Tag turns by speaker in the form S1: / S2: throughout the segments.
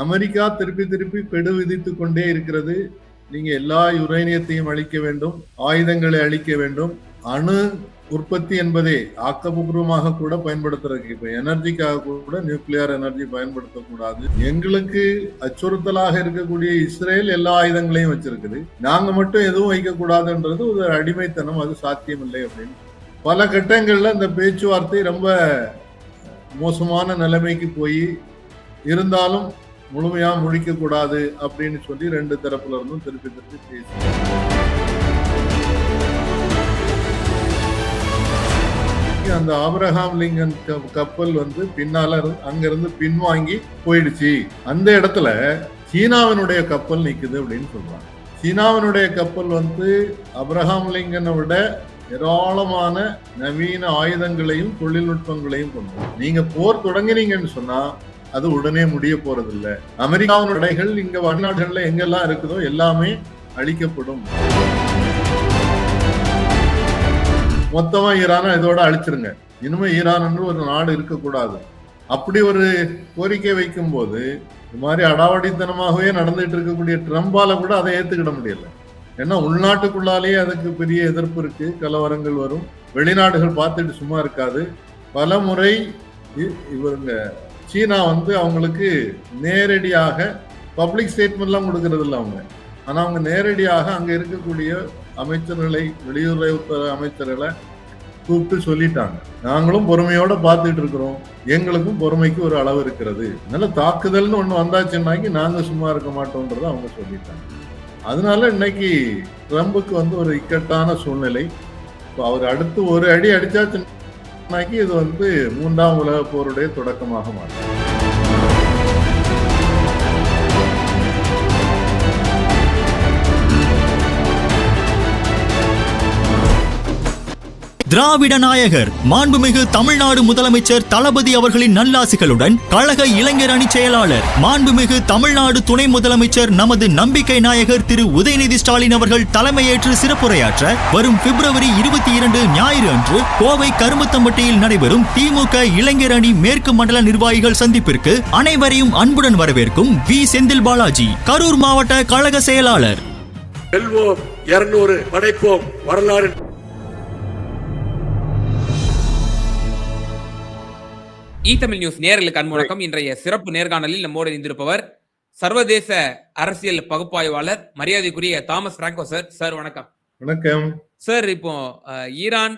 S1: America திருப்பி திருப்பி கெடு விதித்து கொண்டே இருக்கிறது. நீங்க எல்லா யுரேனியத்தையும் அழிக்க வேண்டும் ஆயுதங்களை அழிக்க வேண்டும். அணு உற்பத்தி என்பதே ஆக்கப்பூர்வமாக கூட பயன்படுத்துறதுக்கு இப்ப எனர்ஜிக்காக கூட நியூக்ளியர் எனர்ஜி பயன்படுத்தக்கூடாது. எங்களுக்கு அச்சுறுத்தலாக இருக்கக்கூடிய இஸ்ரேல் எல்லா ஆயுதங்களையும் வச்சிருக்குது. நாங்க மட்டும் எதுவும் வைக்க கூடாதுன்றது ஒரு அடிமைத்தனம் அது சாத்தியமில்லை அப்படின்னு. பல கட்டங்கள்ல இந்த பேச்சுவார்த்தை ரொம்ப மோசமான நிலைமைக்கு போய் இருந்தாலும் முழுமையா முழிக்க கூடாது அப்படின்னு சொல்லி ரெண்டு தரப்புல இருந்தும் திருப்பி திருப்பி பேசி. அந்த ஆபிரகாம் லிங்கன் க- கப்பல் வந்து பின்னால அங்கிருந்து பின்வாங்கி போயிடுச்சு. அந்த இடத்துல சீனாவினுடைய கப்பல் நிக்குது அப்படின்னு சொல்றாங்க. சீனாவினுடைய கப்பல் வந்து அப்ரஹாம் லிங்கனை விட ஏராளமான நவீன ஆயுதங்களையும் தொழில்நுட்பங்களையும் கொண்டு நீங்க போர் தொடங்கினீங்கன்னு சொன்னா அது உடனே முடிய போறதில்ல. அமெரிக்காவின் படைகள் இங்க வடநாடுகள்ல எங்கெல்லாம் இருக்குதோ எல்லாமே அழிக்கப்படும். மொத்தமா ஈரானை இதோட அழிச்சிருங்க. இனிமே ஈரான் என்று ஒரு நாடு இருக்கக்கூடாது. அப்படி ஒரு கோரிக்கை வைக்கும் போது இது மாதிரி அடாவடித்தனமாகவே நடந்துட்டு இருக்கக்கூடிய ட்ரம்பால கூட அதை ஏத்துக்கிட முடியல. ஏன்னா உள்நாட்டுக்குள்ளாலேயே அதுக்கு பெரிய எதிர்ப்பு இருக்கு. கலவரங்கள் வரும். வெளிநாடுகள் பார்த்துட்டு சும்மா இருக்காது. பல முறை இவருங்க சீனா வந்து அவங்களுக்கு நேரடியாக பப்ளிக் ஸ்டேட்மெண்ட்லாம் கொடுக்கறது இல்லை அவங்க. ஆனால் அவங்க நேரடியாக அங்கே இருக்கக்கூடிய அமைச்சர்களை வெளியுறவுத்துறை அமைச்சர்களை கூப்பிட்டு சொல்லிட்டாங்க. நாங்களும் பொறுமையோட பார்த்துட்டு இருக்கிறோம். எங்களுக்கும் பொறுமைக்கு ஒரு அளவு இருக்கிறது. அதனால தாக்குதல்னு ஒன்று வந்தாச்சுன்னாக்கி நாங்கள் சும்மா இருக்க மாட்டோம்ன்றத அவங்க சொல்லிட்டாங்க. அதனால இன்னைக்கு ட்ரம்புக்கு வந்து ஒரு இக்கட்டான சூழ்நிலை. இப்போ அவர் அடுத்து ஒரு அடி அடிச்சாச்சுன்னாக்கி இது வந்து மூன்றாம் உலக போருடைய தொடக்கமாக மாறும்
S2: திராவிட நாயகர் மாண்புமிகு தமிழ்நாடு முதலமைச்சர் தளபதி அவர்களின் நல்லாசிகளுடன் கழக இளைஞர் அணி செயலாளர் மாண்புமிகு தமிழ்நாடு துணை முதலமைச்சர் நமது நம்பிக்கை நாயகர் திரு உதயநிதி ஸ்டாலின் அவர்கள் தலைமையேற்று சிறப்புரையாற்ற வரும் பிப்ரவரி இருபத்தி இரண்டு ஞாயிறு அன்று கோவை கருமுத்தம்பட்டியில் நடைபெறும் திமுக இளைஞர் அணி மேற்கு மண்டல நிர்வாகிகள் சந்திப்பிற்கு அனைவரையும் அன்புடன் வரவேற்கும் வி. செந்தில் பாலாஜி கரூர் மாவட்ட கழக செயலாளர்.
S3: செல்வோம் இருநூறு படைப்போம் வரலாறு.
S4: இ தமிழ் நியூஸ் நேயர்களுக்கு அன்பு இன்றைய சிறப்பு நேர்காணலில் நம்மோடு இணைந்திருப்பவர் சர்வதேச அரசியல் பகுப்பாய்வாளர் மரியாதைக்குரிய தாமஸ் பிராங்கோ சார். சார் வணக்கம்.
S1: வணக்கம்.
S4: சார் இப்போ ஈரான்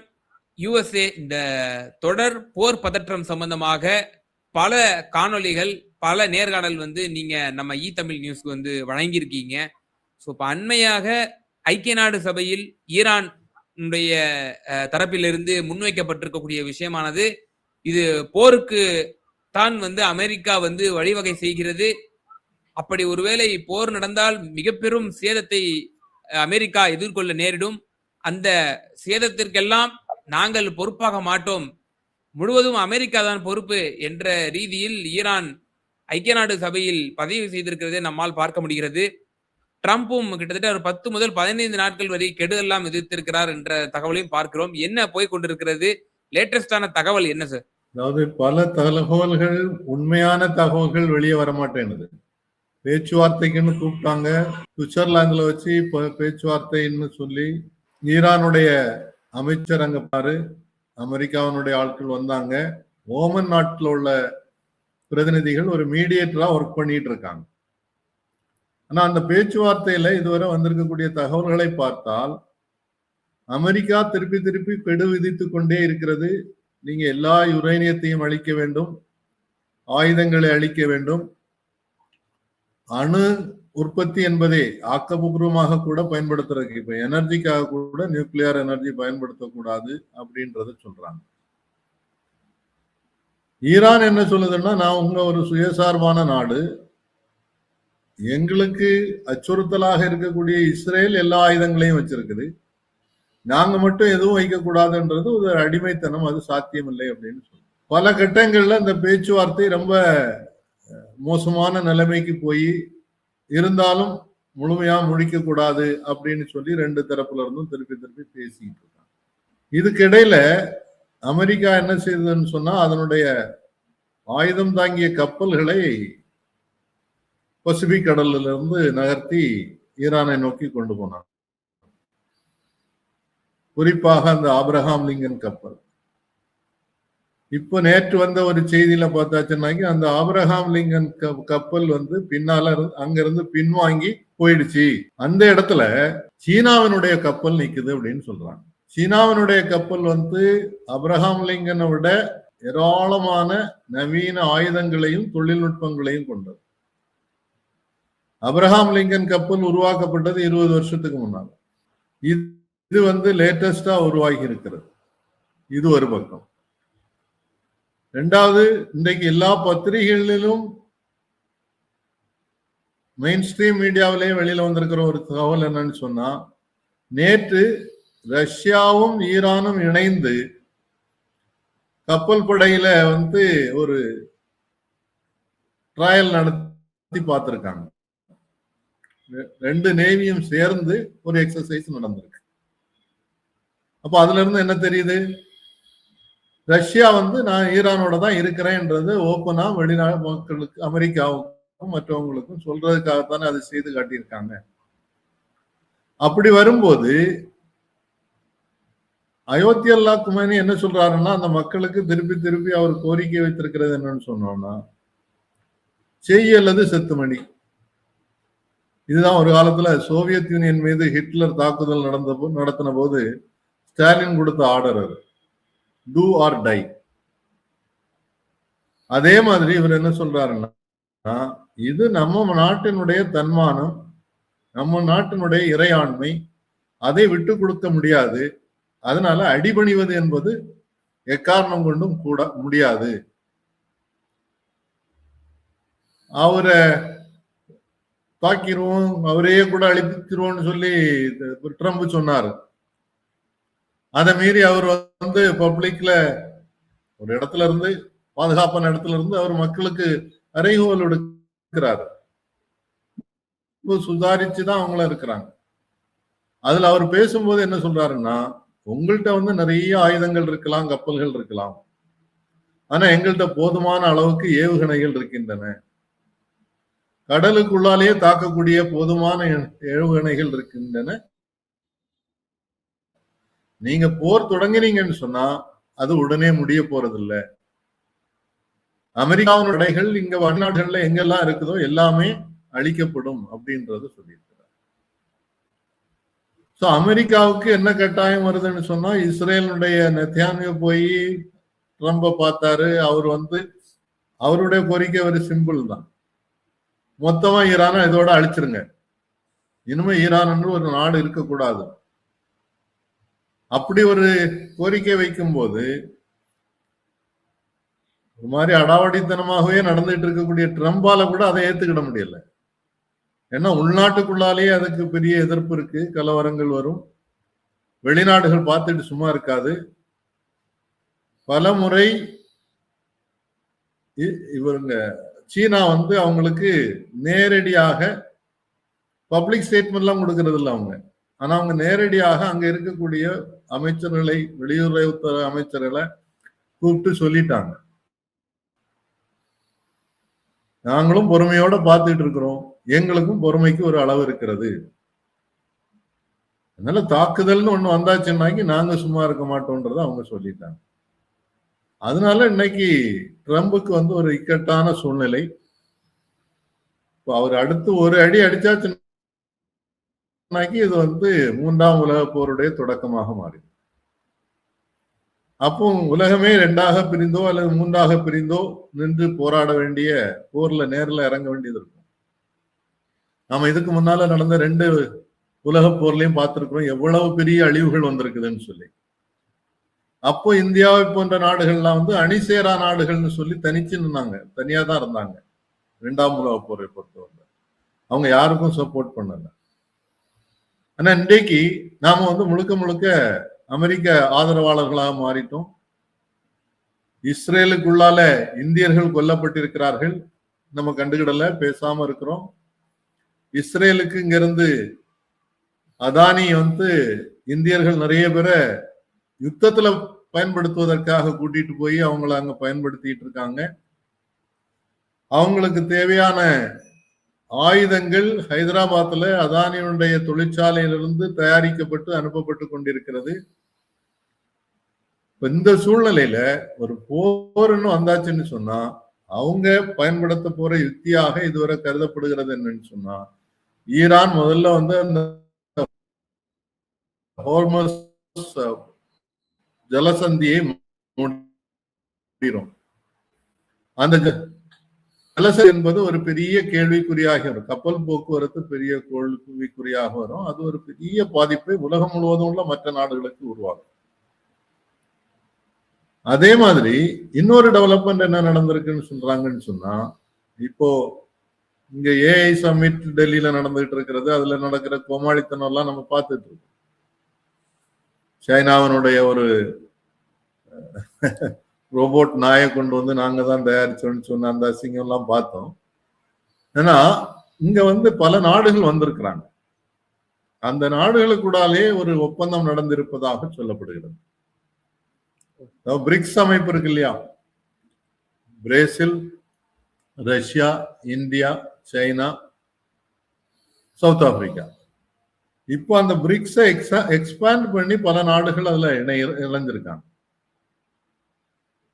S4: யுஎஸ்ஏ இந்த தொடர் போர் பதற்றம் சம்பந்தமாக பல காணொளிகள் பல நேர்காணல் வந்து நீங்க நம்ம இ தமிழ் நியூஸ்க்கு வந்து வழங்கியிருக்கீங்க. ஸோ இப்போ அண்மையாக ஐக்கிய நாடு சபையில் ஈரான் தரப்பிலிருந்து முன்வைக்கப்பட்டிருக்கக்கூடிய விஷயமானது இது போருக்கு தான் வந்து அமெரிக்கா வந்து வழிவகை செய்கிறது. அப்படி ஒருவேளை போர் நடந்தால் மிக பெரும் சேதத்தை அமெரிக்கா எதிர்கொள்ள நேரிடும். அந்த சேதத்திற்கெல்லாம் நாங்கள் பொறுப்பாக மாட்டோம். முழுவதும் அமெரிக்கா தான் பொறுப்பு என்ற ரீதியில் ஈரான் ஐக்கிய நாடு சபையில் பதிவு செய்திருக்கிறதை நம்மால் பார்க்க முடிகிறது. ட்ரம்ப்பும் கிட்டத்தட்ட ஒரு பத்து முதல் பதினைந்து நாட்கள் வரை கெடுதெல்லாம் எதிர்த்திருக்கிறார் என்ற தகவலையும் பார்க்கிறோம். என்ன போய் கொண்டிருக்கிறது? லேட்டஸ்டான தகவல் என்ன சார்
S1: அதாவது பல தகவல்கள் உண்மையான தகவல்கள் வெளியே வர பேச்சுவார்த்தைக்குன்னு கூப்பிட்டாங்க. சுவிட்சர்லாந்துல வச்சு பேச்சுவார்த்தைன்னு சொல்லி ஈரானுடைய அமைச்சர் அங்க பாரு அமெரிக்காவினுடைய ஆட்கள் வந்தாங்க. ஓமன் நாட்டில் உள்ள பிரதிநிதிகள் ஒரு மீடியேட்டரா ஒர்க் பண்ணிட்டு இருக்காங்க. ஆனா அந்த பேச்சுவார்த்தையில இதுவரை வந்திருக்கக்கூடிய தகவல்களை பார்த்தால் அமெரிக்கா திருப்பி திருப்பி கெடு விதித்து கொண்டே இருக்கிறது. நீங்க எல்லா யுரேனியத்தையும் அழிக்க வேண்டும் ஆயுதங்களை அழிக்க வேண்டும். அணு உற்பத்தி என்பதே ஆக்கப்பூர்வமாக கூட பயன்படுத்துறதுக்கு இப்ப எனர்ஜிக்காக கூட நியூக்ளியர் எனர்ஜி பயன்படுத்தக்கூடாது அப்படின்றத சொல்றாங்க. ஈரான் என்ன சொல்லுதுன்னா நான் உங்க ஒரு சுயசார்பான நாடு. எங்களுக்கு அச்சுறுத்தலாக இருக்கக்கூடிய இஸ்ரேல் எல்லா ஆயுதங்களையும் வச்சிருக்குது. நாங்க மட்டும் எதுவும் வைக்க கூடாதுன்றது ஒரு அடிமைத்தனம் அது சாத்தியமில்லை அப்படின்னு சொல்லி பல கட்டங்கள்ல இந்த பேச்சுவார்த்தை ரொம்ப மோசமான நிலைமைக்கு போய் இருந்தாலும் முழுமையா முழிக்க கூடாது அப்படின்னு சொல்லி ரெண்டு தரப்புல இருந்தும் திருப்பி திருப்பி பேசிக்கிட்டு இருக்காங்க. இதுக்கிடையில அமெரிக்கா என்ன செய்ததுன்னு சொன்னா அதனுடைய ஆயுதம் தாங்கிய கப்பல்களை பசிபிக் கடல்ல இருந்து நகர்த்தி ஈரானை நோக்கி கொண்டு போனாங்க. குறிப்பாக அந்த ஆப்ரஹாம் லிங்கன் கப்பல். இப்போ நேற்று வந்த ஒரு செய்தியில பார்த்தாச்சுன்னாங்க அந்த ஆப்ரஹாம் லிங்கன் கப்பல் வந்து பின்னால இருந்து- அங்கிருந்து பின்வாங்கி போயிடுச்சு. அந்த இடத்துல சீனாவினுடைய கப்பல் நிக்குது அப்படின்னு சொல்றாங்க. சீனாவினுடைய கப்பல் வந்து அப்ரஹாம் லிங்கனை விட ஏராளமான நவீன ஆயுதங்களையும் தொழில்நுட்பங்களையும் கொண்டது. அப்ரஹாம் லிங்கன் கப்பல் உருவாக்கப்பட்டது இருபது வருஷத்துக்கு முன்னால். இது இது வந்து லேட்டஸ்டா உருவாகி இருக்கிறது இது ஒரு பக்கம். ரெண்டாவது இன்றைக்கு எல்லா பத்திரிகைகளிலும் மெயின் ஸ்ட்ரீம் மீடியாவிலேயே வெளியில வந்திருக்கிற ஒரு தகவல் என்னன்னு சொன்னா நேற்று ரஷ்யாவும் ஈரானும் இணைந்து கப்பல் படையில வந்து ஒரு ட்ரையல் நடத்தி பார்த்திருக்காங்க. ரெ- ரெண்டு நேவியும் சேர்ந்து ஒரு எக்ஸசைஸ் நடந்திருக்கு. அப்போ அதுல இருந்து என்ன தெரியுது? ரஷ்யா வந்து நான் ஈரானோட தான் இருக்கிறேன்றது ஓப்பனா வெளிநாடு மக்களுக்கு அமெரிக்காவுக்கும் மற்றவங்களுக்கும் சொல்றதுக்காகத்தானே அதை செய்து காட்டியிருக்காங்க. அப்படி வரும்போது அயோத்தியல்லா குமேனி என்ன சொல்றாருன்னா அந்த மக்களுக்கு திருப்பி திருப்பி அவர் கோரிக்கை வைத்திருக்கிறது என்னன்னு சொன்னோம்னா செய் அல்லது செத்துமணி. இதுதான் ஒரு காலத்துல சோவியத் யூனியன் மீது ஹிட்லர் தாக்குதல் நடந்த போ- நடத்தின போது ஸ்டாலின் கொடுத்த ஆர்டர் அது. டூ ஆர் டை அதே மாதிரி இவர் என்ன சொல்றாருன்னா இது நம்ம நாட்டினுடைய தன்மானம் நம்ம நாட்டினுடைய இறையாண்மை அதை விட்டு கொடுக்க முடியாது. அதனால அடிபணிவது என்பது எக்காரணம் கொண்டும் கூட முடியாது. அவரை தாக்கிடுவோம் அவரையே கூட அழிப்பிச்சிருவோம்னு சொல்லி ட்ரம்ப் சொன்னார். அதை மீறி அவர் வந்து பப்ளிக்ல ஒரு இடத்துல இருந்து பாதுகாப்பான இடத்துல இருந்து அவர் மக்களுக்கு அறைகோல் எடுக்கிறாரு. சுதாரிச்சு தான் அவங்கள இருக்கிறாங்க. அதுல அவர் பேசும்போது என்ன சொல்றாருன்னா உங்கள்கிட்ட வந்து நிறைய ஆயுதங்கள் இருக்கலாம் கப்பல்கள் இருக்கலாம். ஆனா எங்கள்கிட்ட போதுமான அளவுக்கு ஏவுகணைகள் இருக்கின்றன. கடலுக்குள்ளாலேயே தாக்கக்கூடிய போதுமான ஏவுகணைகள் இருக்கின்றன. நீங்க போர் தொடங்கினீங்கன்னு சொன்னா அது உடனே முடிய போறதில்ல. அமெரிக்காவின் படைகள் இங்க வடநாடுகள்ல எங்கெல்லாம் இருக்குதோ எல்லாமே அழிக்கப்படும் அப்படின்றத சொல்லியிருக்கிறார். சோ அமெரிக்காவுக்கு என்ன கட்டாயம் வருதுன்னு சொன்னா இஸ்ரேலுடைய நெத்தியானிய போய் ட்ரம்ப பார்த்தாரு. அவர் வந்து அவருடைய கோரிக்கை ஒரு சிம்பிள் தான். மொத்தமா ஈரானை இதோட அழிச்சிருங்க. இனிமே ஈரான் என்று ஒரு நாடு இருக்கக்கூடாது. அப்படி ஒரு கோரிக்கை வைக்கும் போது ஒரு மாதிரி அடாவடித்தனமாகவே நடந்துட்டு இருக்கக்கூடிய ட்ரம்பால கூட அதை ஏத்துக்கிட முடியல. ஏன்னா உள்நாட்டுக்குள்ளாலேயே அதுக்கு பெரிய எதிர்ப்பு இருக்கு கலவரங்கள் வரும். வெளிநாடுகள் பார்த்துட்டு சும்மா இருக்காது. பல முறை இ- இவருங்க சீனா வந்து அவங்களுக்கு நேரடியாக பப்ளிக் ஸ்டேட்மெண்ட்லாம் கொடுக்கறது இல்லை அவங்க. ஆனா அவங்க நேரடியாக அங்க இருக்கக்கூடிய அமைச்சர்களை வெளியுறவுத்துறை அமைச்சர்களை கூப்பிட்டு சொல்லிட்டாங்க. நாங்களும் பொறுமையோட பார்த்துட்டு இருக்கிறோம். எங்களுக்கும் பொறுமைக்கு ஒரு அளவு இருக்கிறது. அதனால தாக்குதல்னு ஒண்ணு வந்தாச்சுன்னாக்கி நாங்க சும்மா இருக்க மாட்டோம்ன்றத அவங்க சொல்லிட்டாங்க. அதனால இன்னைக்கு ட்ரம்புக்கு வந்து ஒரு இக்கட்டான சூழ்நிலை. இப்போ அவர் அடுத்து ஒரு அடி அடிச்சாச்சு இது வந்து மூன்றாம் உலக போருடைய தொடக்கமாக மாறிது அப்போ உலகமே ரெண்டாக பிரிந்தோ அல்லது மூன்றாக பிரிந்தோ நின்று போராட வேண்டிய போர்ல நேர்ல இறங்க வேண்டியது இருக்கும். நாம இதுக்கு முன்னால நடந்த ரெண்டு உலக போர்லயும் பார்த்திருக்கிறோம். எவ்வளவு பெரிய அழிவுகள் வந்திருக்குதுன்னு சொல்லி. அப்போ இந்தியாவை போன்ற நாடுகள்லாம் வந்து அணிசேரா நாடுகள்னு சொல்லி தனிச்சு நின்னாங்க. தனியா தான் இருந்தாங்க. ரெண்டாம் உலக போரை பொறுத்தவரை. அவங்க யாருக்கும் சப்போர்ட் பண்ணலை. ஆனா இன்றைக்கு நாம வந்து முழுக்க முழுக்க அமெரிக்க ஆதரவாளர்களாக மாறிட்டோம். இஸ்ரேலுக்குள்ளால இந்தியர்கள் கொல்லப்பட்டிருக்கிறார்கள். நம்ம கண்டுகிடல பேசாம இருக்கிறோம். இஸ்ரேலுக்கு இங்க இருந்து அதானி வந்து இந்தியர்கள் நிறைய பேரை யுத்தத்துல பயன்படுத்துவதற்காக கூட்டிட்டு போய் அவங்கள அங்க பயன்படுத்திட்டு இருக்காங்க. அவங்களுக்கு தேவையான ஆயுதங்கள் ஹைதராபாத்தில் அதானியுடைய தொழிற்சாலையிலிருந்து தயாரிக்கப்பட்டு அனுப்பப்பட்டு கொண்டிருக்கிறது. இந்த சூழ்நிலையில ஒரு போர்னு வந்தாச்சுன்னு சொன்னா அவங்க பயன்படுத்த போற யுக்தியாக இதுவரை கருதப்படுகிறது என்னன்னு சொன்னா ஈரான் முதல்ல வந்து அந்த ஹோர்மஸ் ஜலசந்தியை மூடிரும். அந்த ஜ- என்பது ஒரு பெரிய கேள்விக்குறியாக வரும். கப்பல் போக்குவரத்து பெரிய கேள்விக்குறியாக வரும். அது ஒரு பெரிய பாதிப்பை உலகம் முழுவதும் உள்ள மற்ற நாடுகளுக்கு உருவாகும் அதே மாதிரி இன்னொரு டெவலப்மெண்ட் என்ன நடந்திருக்குன்னு சொல்றாங்கன்னு சொன்னா இப்போ இங்க ஏஐ சமிட் டெல்லியில நடந்துகிட்டு இருக்கிறது அதுல நடக்கிற கோமாளித்தனம் எல்லாம் நம்ம பார்த்துட்டு இருக்கோம். சைனாவினுடைய ஒரு ரோபோட் நாயை கொண்டு வந்து நாங்க தான் தயாரிச்சோம்னு சொன்ன அந்த அசிங்கம்லாம் பார்த்தோம். ஏன்னா இங்கே வந்து பல நாடுகள் வந்திருக்கிறாங்க. அந்த நாடுகளுக்குடாலே ஒரு ஒப்பந்தம் நடந்திருப்பதாக சொல்லப்படுகிறது. அதாவது பிரிக்ஸ் அமைப்பு இருக்கு இல்லையா? Brazil Russia India China South Africa. இப்போ அந்த பிரிக்ஸை எக்ஸ்பேண்ட் பண்ணி பல நாடுகள் அதில் இணைய இணைஞ்சிருக்காங்க.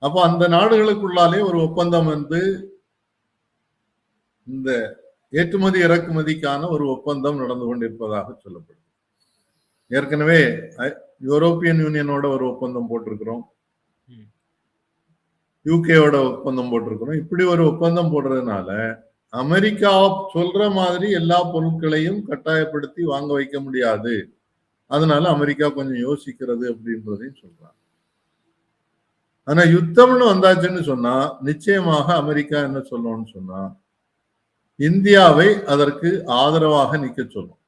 S1: அப்போ அந்த நாடுகளுக்குள்ளாலே ஒரு ஒப்பந்தம் வந்து இந்த ஏற்றுமதி இறக்குமதிக்கான ஒரு ஒப்பந்தம் நடந்து கொண்டிருப்பதாக சொல்லப்படுது. ஏற்கனவே யூரோப்பியன் யூனியனோட ஒரு ஒப்பந்தம் போட்டிருக்கிறோம். யூகேவோட ஒப்பந்தம் போட்டிருக்கிறோம். இப்படி ஒரு ஒப்பந்தம் போடுறதுனால அமெரிக்கா சொல்ற மாதிரி எல்லா பொருட்களையும் கட்டாயப்படுத்தி வாங்க வைக்க முடியாது. அதனால அமெரிக்கா கொஞ்சம் யோசிக்கிறது அப்படின்றதையும் சொல்றாங்க. ஆனா யுத்தம்னு வந்தாச்சுன்னு சொன்னா நிச்சயமாக அமெரிக்கா என்ன சொல்லணும்னு சொன்னா இந்தியாவை அதற்கு ஆதரவாக நிக்க சொல்லும்.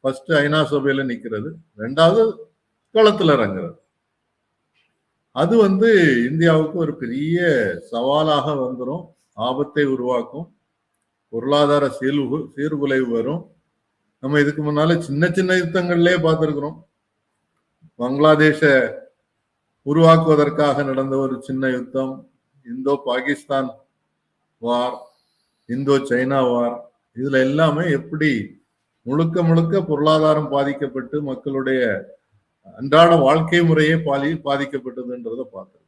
S1: ஃபர்ஸ்ட் ஐநா சபையில நிக்கிறது ரெண்டாவது களத்துல இறங்குறது. அது வந்து இந்தியாவுக்கு ஒரு பெரிய சவாலாக வந்துடும் ஆபத்தை உருவாக்கும் பொருளாதார சீர்கு சீர்குலைவு வரும். நம்ம இதுக்கு முன்னால சின்ன சின்ன யுத்தங்கள்லயே பார்த்துருக்குறோம். பங்களாதேஷ உருவாக்குவதற்காக நடந்த ஒரு சின்ன யுத்தம் Indo Pakistan war Indo China war இதுல எல்லாமே எப்படி முழுக்க முழுக்க பொருளாதாரம் பாதிக்கப்பட்டு மக்களுடைய அன்றாட வாழ்க்கை முறையே பாதி பாதிக்கப்பட்டதுன்றத பார்த்துருக்கோம்.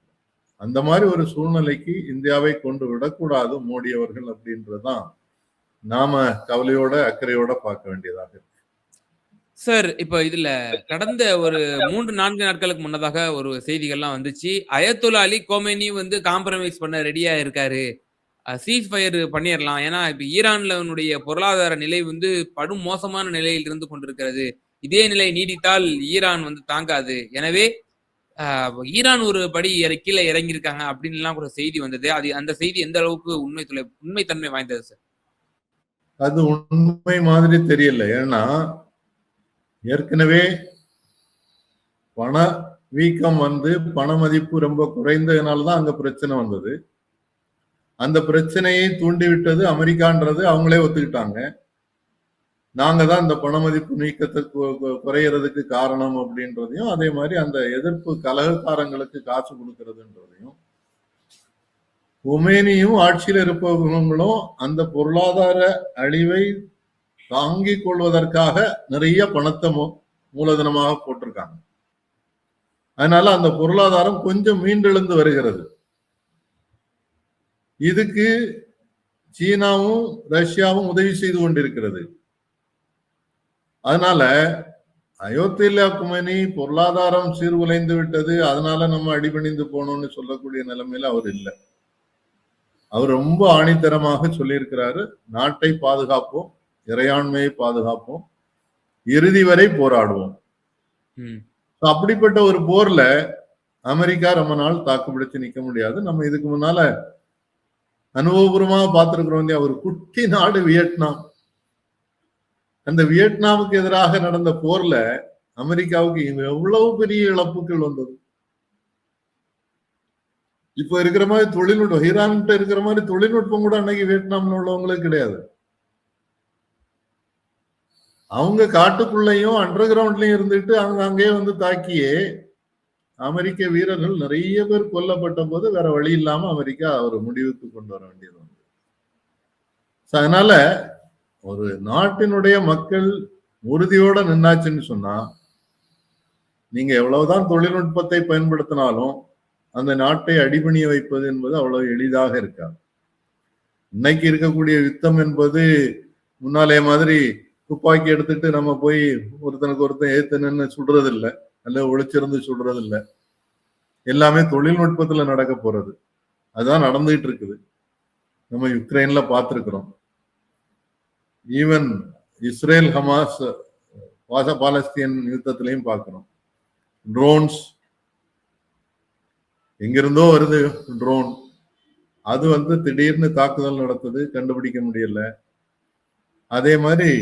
S1: அந்த மாதிரி ஒரு சூழ்நிலைக்கு இந்தியாவை கொண்டு விடக்கூடாது மோடி அவர்கள் அப்படின்றதான் நாம கவலையோட அக்கறையோட பார்க்க வேண்டியதாக இருக்கு.
S4: சார் இப்போ இதுல கடந்த ஒரு மூன்று நான்கு நாட்களுக்கு முன்னதாக ஒரு செய்திகள்லாம் வந்துச்சு. அயத்துல்லா அலி கோமேனி வந்து காம்ப்ரமைஸ் பண்ண ரெடியா இருக்காரு. சீஸ் ஃபயர் பண்ணிடலாம் ஏன்னா இப்ப ஈரான்லனுடைய பொருளாதார நிலை வந்து படும் மோசமான நிலையில் இருந்து கொண்டிருக்கிறது. இதே நிலை நீடித்தால் ஈரான் வந்து தாங்காது. எனவே ஈரான் ஒரு படி கீழே இறங்கியிருக்காங்க அப்படின்லாம் ஒரு செய்தி வந்தது. அது அந்த செய்தி எந்த அளவுக்கு உண்மை உண்மைத்தன்மை வாய்ந்தது சார்?
S1: அது உண்மை மாதிரி தெரியல. ஏன்னா ஏற்கனவே பண வீக்கம் வந்து பண மதிப்பு ரொம்ப குறைந்ததுனால தான் அங்க பிரச்சனை வந்தது. அந்த பிரச்சனையை தூண்டிவிட்டது அமெரிக்கான்றது அவங்களே ஒத்துக்கிட்டாங்க. நாங்க தான் இந்த பண மதிப்பு நீக்கத்தை கு- குறையறதுக்கு காரணம் அப்படின்றதையும் அதே மாதிரி அந்த எதிர்ப்பு கலகக்காரங்களுக்கு காசு கொடுக்கறதுன்றதையும் உமேனியும் ஆட்சியில் இருப்பவர்களும் அந்த பொருளாதார அழிவை தாங்கிக் கொள்வதற்காக நிறைய பணத்தை மூலதனமாக போட்டிருக்காங்க. அதனால அந்த பொருளாதாரம் கொஞ்சம் மீண்டெழுந்து வருகிறது. இதுக்கு சீனாவும் ரஷ்யாவும் உதவி செய்து கொண்டிருக்கிறது. அதனால அயோத்தியா குமனி பொருளாதாரம் சீர்குலைந்து விட்டது அதனால நம்ம அடிபணிந்து போனோம்னு சொல்லக்கூடிய நிலைமையில அவர் இல்லை. அவர் ரொம்ப ஆணித்தரமாக சொல்லியிருக்கிறாரு நாட்டை பாதுகாப்போம் இறையாண்மையை பாதுகாப்போம். இறுதி வரை போராடுவோம். அப்படிப்பட்ட ஒரு போர்ல அமெரிக்கா ரொம்ப நாள் தாக்கு பிடிச்சு நிக்க முடியாது. நம்ம இதுக்கு முன்னால அனுபவபூர்வமாக பார்த்திருக்கிறோம் ஒரு குட்டி நாடு வியட்நாம். அந்த வியட்நாமுக்கு எதிராக நடந்த போர்ல அமெரிக்காவுக்கு எவ்வளவு பெரிய இழப்புகள் வந்தது. இப்ப இருக்கிற மாதிரி தொழில்நுட்பம் ஈரான்கிட்ட இருக்கிற மாதிரி தொழில்நுட்பம் கூட அன்னைக்கு வியட்நாம்ல உள்ளவங்களுக்கு கிடையாது. அவங்க காட்டுக்குள்ளேயும் அண்டர் கிரவுண்ட்லயும் இருந்துட்டு அங்க அங்கேயே வந்து தாக்கியே அமெரிக்க வீரர்கள் நிறைய பேர் கொல்லப்பட்ட போது வேற வழி இல்லாம அமெரிக்கா ஒரு முடிவுக்கு கொண்டு வர வேண்டியது வந்து அதனால ஒரு நாட்டினுடைய மக்கள் உறுதியோட நின்னாச்சுன்னு சொன்னா நீங்க எவ்வளவுதான் தொழில்நுட்பத்தை பயன்படுத்தினாலும் அந்த நாட்டை அடிபணிய வைப்பது என்பது அவ்வளவு எளிதாக இருக்காது. இன்னைக்கு இருக்கக்கூடிய யுத்தம் என்பது முன்னாலே மாதிரி துப்பாக்கி எடுத்துட்டு நம்ம போய் ஒருத்தனுக்கு ஒருத்தன் ஏத்தனன்னு நின்று சுடுறது இல்ல அல்ல ஒழிச்சிருந்து சுடுறது இல்லை எல்லாமே தொழில்நுட்பத்துல நடக்க போறது. அதுதான் நடந்துகிட்டு இருக்குது. நம்ம யுக்ரைன்ல பார்த்துருக்குறோம். ஈவன் இஸ்ரேல் ஹமாஸ் வாச பாலஸ்தீன் யுத்தத்திலையும் பார்க்கிறோம். ட்ரோன்ஸ் எங்கிருந்தோ வருது ட்ரோன் அது வந்து திடீர்னு தாக்குதல் நடத்துது கண்டுபிடிக்க முடியல. அதே மாதிரி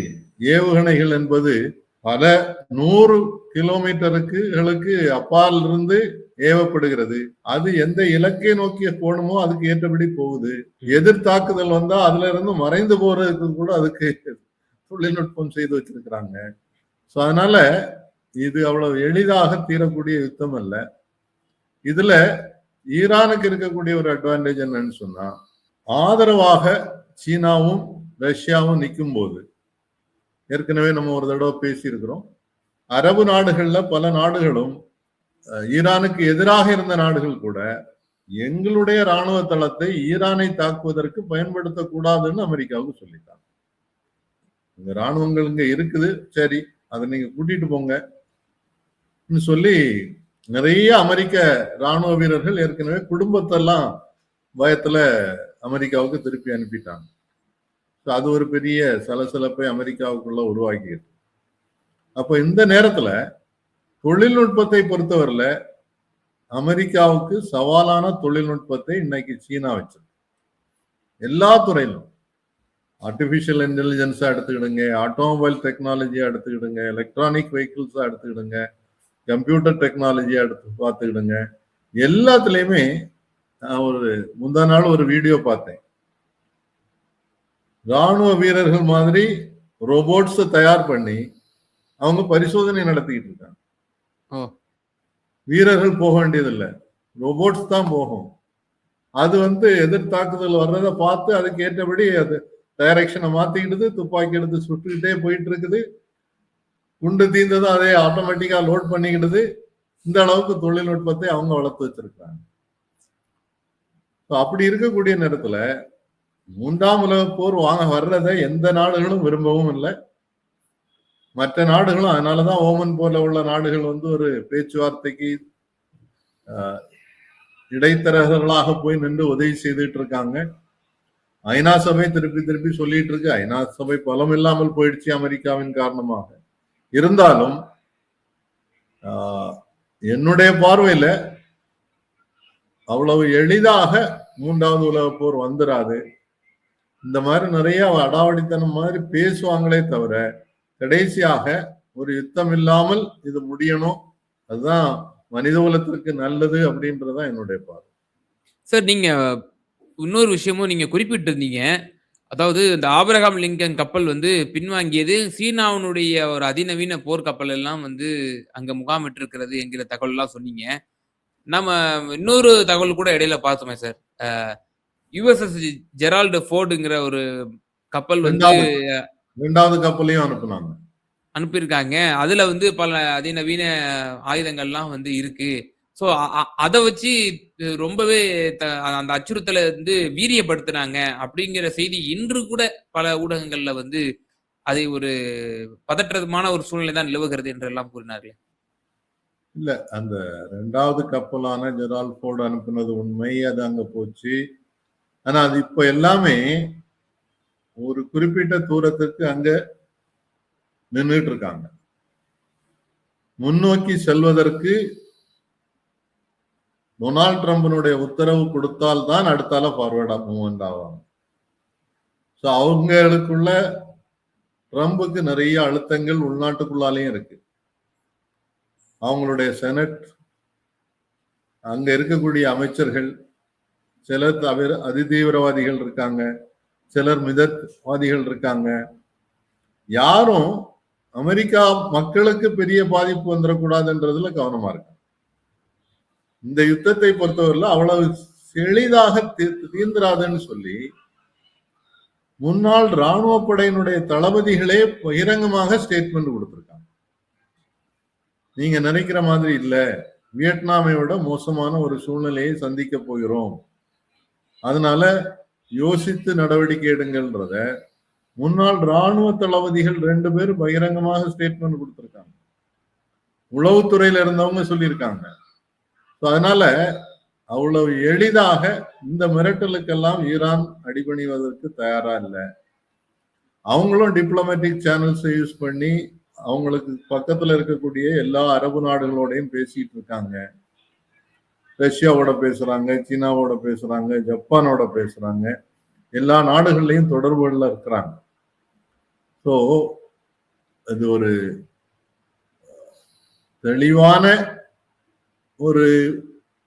S1: ஏவுகணைகள் என்பது பல நூறு கிலோமீட்டருக்குகளுக்கு அப்பால் இருந்து ஏவப்படுகிறது. அது எந்த இலக்கை நோக்கி போகணுமோ அதுக்கு ஏற்றபடி போகுது. எதிர் தாக்குதல் வந்தா அதுல இருந்து மறைந்து போறதுக்கு கூட அதுக்கு தொழில்நுட்பம் செய்து வச்சிருக்கிறாங்க. ஸோ அதனால இது அவ்வளவு எளிதாக தீரக்கூடிய யுத்தம் அல்ல. இதுல ஈரானுக்கு இருக்கக்கூடிய ஒரு அட்வான்டேஜ் என்னன்னு சொன்னா ஆதரவாக சீனாவும் ரஷ்யாவும் நிற்கும் போது ஏற்கனவே நம்ம ஒரு தடவை பேசியிருக்கிறோம். அரபு நாடுகள்ல பல நாடுகளும் ஈரானுக்கு எதிராக இருந்த நாடுகள் கூட எங்களுடைய ராணுவ தளத்தை ஈரானை தாக்குவதற்கு பயன்படுத்தக்கூடாதுன்னு அமெரிக்காவுக்கு சொல்லிட்டாங்க. இந்த ராணுவங்கள் இங்க இருக்குது. சரி அதை நீங்க கூட்டிட்டு போங்க. ன்னு சொல்லி நிறைய அமெரிக்க ராணுவ வீரர்கள் ஏற்கனவே குடும்பத்தெல்லாம் பயத்துல அமெரிக்காவுக்கு திருப்பி அனுப்பிட்டாங்க. ஸோ அது ஒரு பெரிய சலசலப்பை அமெரிக்காவுக்குள்ள உருவாக்கியது அப்போ இந்த நேரத்துல தொழில்நுட்பத்தை பொறுத்தவரையில அமெரிக்காவுக்கு சவாலான தொழில்நுட்பத்தை இன்னைக்கு சீனா வச்சிருக்கு. எல்லா துறையிலும். ஆர்டிஃபிஷியல் இன்டெலிஜென்ஸா எடுத்துக்கிடுங்க ஆட்டோமொபைல் டெக்னாலஜியாக எடுத்துக்கிடுங்க எலக்ட்ரானிக் வெஹிக்கிள்ஸாக எடுத்துக்கிடுங்க கம்ப்யூட்டர் டெக்னாலஜியாக எடுத்து பார்த்துக்கிடுங்க. எல்லாத்துலேயுமே நான் ஒரு முந்தா நாள் ஒரு வீடியோ பார்த்தேன். ராணுவ வீரர்கள் மாதிரி ரோபோட்ஸ் தயார் பண்ணி அவங்க பரிசோதனை நடத்திக்கிட்டு இருக்காங்க. வீரர்கள் போக வேண்டியதில்லை. ரோபோட்ஸ் தான் போகும். அது வந்து எதிர் தாக்குதல் வர்றதை பார்த்து அதுக்கு ஏற்றபடி அது டைரக்ஷனை மாத்திக்கிடுது துப்பாக்கி எடுத்து சுட்டுக்கிட்டே போயிட்டு இருக்குது குண்டு தீர்ந்ததும் அதே ஆட்டோமேட்டிக்கா லோட் பண்ணிக்கிடுது இந்த அளவுக்கு தொழில்நுட்பத்தை அவங்க வளர்த்து வச்சிருக்காங்க அப்படி இருக்கக்கூடிய நேரத்துல மூன்றாம் உலக போர் வாங்க வர்றதை எந்த நாடுகளும் விரும்பவும் இல்லை. மற்ற நாடுகளும் அதனாலதான் ஓமன் போல உள்ள நாடுகள் வந்து ஒரு பேச்சுவார்த்தைக்கு ஆஹ், இடைத்தரகர்களாக போய் நின்று உதவி செய்துட்டு இருக்காங்க. ஐநா சபை திருப்பி திருப்பி சொல்லிட்டு இருக்கு. ஐநா சபை பலம் இல்லாமல் போயிடுச்சு அமெரிக்காவின் காரணமாக. இருந்தாலும் ஆஹ், என்னுடைய பார்வையில அவ்வளவு எளிதாக மூன்றாவது உலக போர் வந்துடாது இந்த மாதிரி நிறைய அடாவடித்தனம் மாதிரி பேசுவாங்களே தவிர கடைசியாக ஒரு யுத்தம் இல்லாமல் இது முடியணும் அதுதான் மனித உலகத்திற்கு நல்லது அப்படின்றதான் என்னுடைய பார்வை.
S4: சார் நீங்க இன்னொரு விஷயமும் நீங்க குறிப்பிட்டிருந்தீங்க. அதாவது இந்த ஆபிரகாம் லிங்கன் கப்பல் வந்து பின்வாங்கியது சீனாவினுடைய ஒரு அதிநவீன போர் கப்பல் எல்லாம் வந்து அங்க முகாமிட்டிருக்கிறது என்கிற தகவல் எல்லாம் சொன்னீங்க. நம்ம இன்னொரு தகவல் கூட இடையில பார்த்தோமே சார் யுஎஸ்எஸ் ஜெரால்டு ஃபோர்டுங்கிற ஒரு கப்பல் வந்து
S1: இரண்டாவது கப்பலையும் அனுப்புனாங்க.
S4: அனுப்பியிருக்காங்க. அதுல வந்து பல அதிநவீன ஆயுதங்கள்லாம் வந்து இருக்கு. ஸோ அதை வச்சு ரொம்பவே அந்த அச்சுறுத்தலை வந்து வீரியப்படுத்துனாங்க அப்படிங்கிற செய்தி இன்று கூட பல ஊடகங்கள்ல வந்து அதை ஒரு பதற்றமான ஒரு சூழ்நிலை தான் நிலவுகிறது என்றெல்லாம் கூறினார்கள்.
S1: இல்ல அந்த ரெண்டாவது கப்பலான ஜெரால் போர்டு அனுப்புனது உண்மை. அது அங்க போச்சு. ஆனா அது இப்ப எல்லாமே ஒரு குறிப்பிட்ட தூரத்துக்கு அங்க நின்றுட்டு இருக்காங்க முன்னோக்கி செல்வதற்கு டொனால்ட் ட்ரம்பினுடைய உத்தரவு கொடுத்தால் தான் அடுத்தால ஃபார்வர்டா மூவ்மெண்ட் ஆவாங்க. ஸோ அவங்களுக்குள்ள ட்ரம்புக்கு நிறைய அழுத்தங்கள் உள்நாட்டுக்குள்ளாலேயும் இருக்கு. அவங்களுடைய செனட் அங்க இருக்கக்கூடிய அமைச்சர்கள் சிலர் தவிர அதிதீவிரவாதிகள் இருக்காங்க. சிலர் மிதவாதிகள் இருக்காங்க. யாரும் அமெரிக்கா மக்களுக்கு பெரிய பாதிப்பு வந்துடக்கூடாதுன்றதுல கவனமா இருக்கு. இந்த யுத்தத்தை பொறுத்தவரையில அவ்வளவு எளிதாக தீர்ந்துராதுன்னு சொல்லி முன்னாள் ராணுவ படையினுடைய தளபதிகளே பகிரங்கமாக ஸ்டேட்மெண்ட் கொடுத்திருக்காங்க. நீங்க நினைக்கிற மாதிரி இல்ல. வியட்நாமை விட மோசமான ஒரு சூழ்நிலையை சந்திக்க போகிறோம். அதனால யோசித்து நடவடிக்கை எடுங்கன்றத முன்னாள் ராணுவ தளபதிகள் ரெண்டு பேர் பகிரங்கமாக ஸ்டேட்மெண்ட் கொடுத்துருக்காங்க. உளவுத்துறையில இருந்தவங்க சொல்லியிருக்காங்க. அதனால அவ்வளவு எளிதாக இந்த மிரட்டலுக்கெல்லாம் ஈரான் அடிபணிவதற்கு தயாரா இல்லை. அவங்களும் டிப்ளமேட்டிக் சேனல்ஸை யூஸ் பண்ணி அவங்களுக்கு பக்கத்துல இருக்கக்கூடிய எல்லா அரபு நாடுகளோடையும் பேசிட்டு இருக்காங்க. ரஷ்யாவோட பேசுறாங்க சீனாவோட பேசுறாங்க ஜப்பானோட பேசுறாங்க. எல்லா நாடுகள்லையும் தொடர்புகளில் இருக்கிறாங்க. ஸோ அது ஒரு தெளிவான ஒரு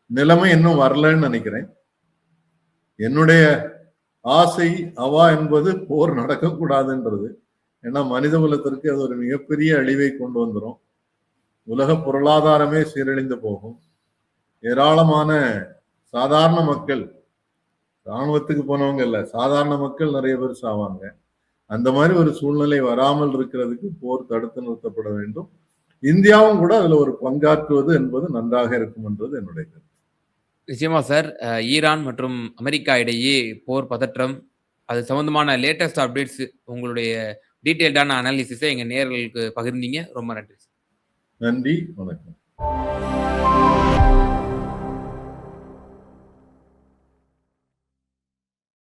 S1: நிலைமை இன்னும் வரலன்னு நினைக்கிறேன். என்னுடைய ஆசை அவா என்பது போர் நடக்கக்கூடாதுன்றது. ஏன்னா மனித குலத்திற்கு அது ஒரு மிகப்பெரிய அழிவை கொண்டு வந்துடும் உலக பொருளாதாரமே சீரழிந்து போகும். ஏராளமான சாதாரண மக்கள் ராணுவத்துக்கு போனவங்க இல்ல சாதாரண மக்கள் நிறைய பேர் சாவாங்க. அந்த மாதிரி ஒரு சூழ்நிலை வராமல் இருக்கிறதுக்கு போர் தடுத்து நிறுத்தப்பட வேண்டும். இந்தியாவும் கூட அதுல ஒரு பங்காற்றுவது என்பது நன்றாக இருக்கும் என்றது என்னுடைய கருத்து.
S4: நிச்சயமா சார். ஈரான் மற்றும் அமெரிக்கா இடையே போர் பதற்றம் அது சம்பந்தமான லேட்டஸ்ட் அப்டேட்ஸ் உங்களுடைய டீட்டெயில்டான அனாலிசிஸை எங்க நேயர்களுக்கு பகிர்ந்தீங்க. ரொம்ப நன்றி
S1: நன்றி வணக்கம்.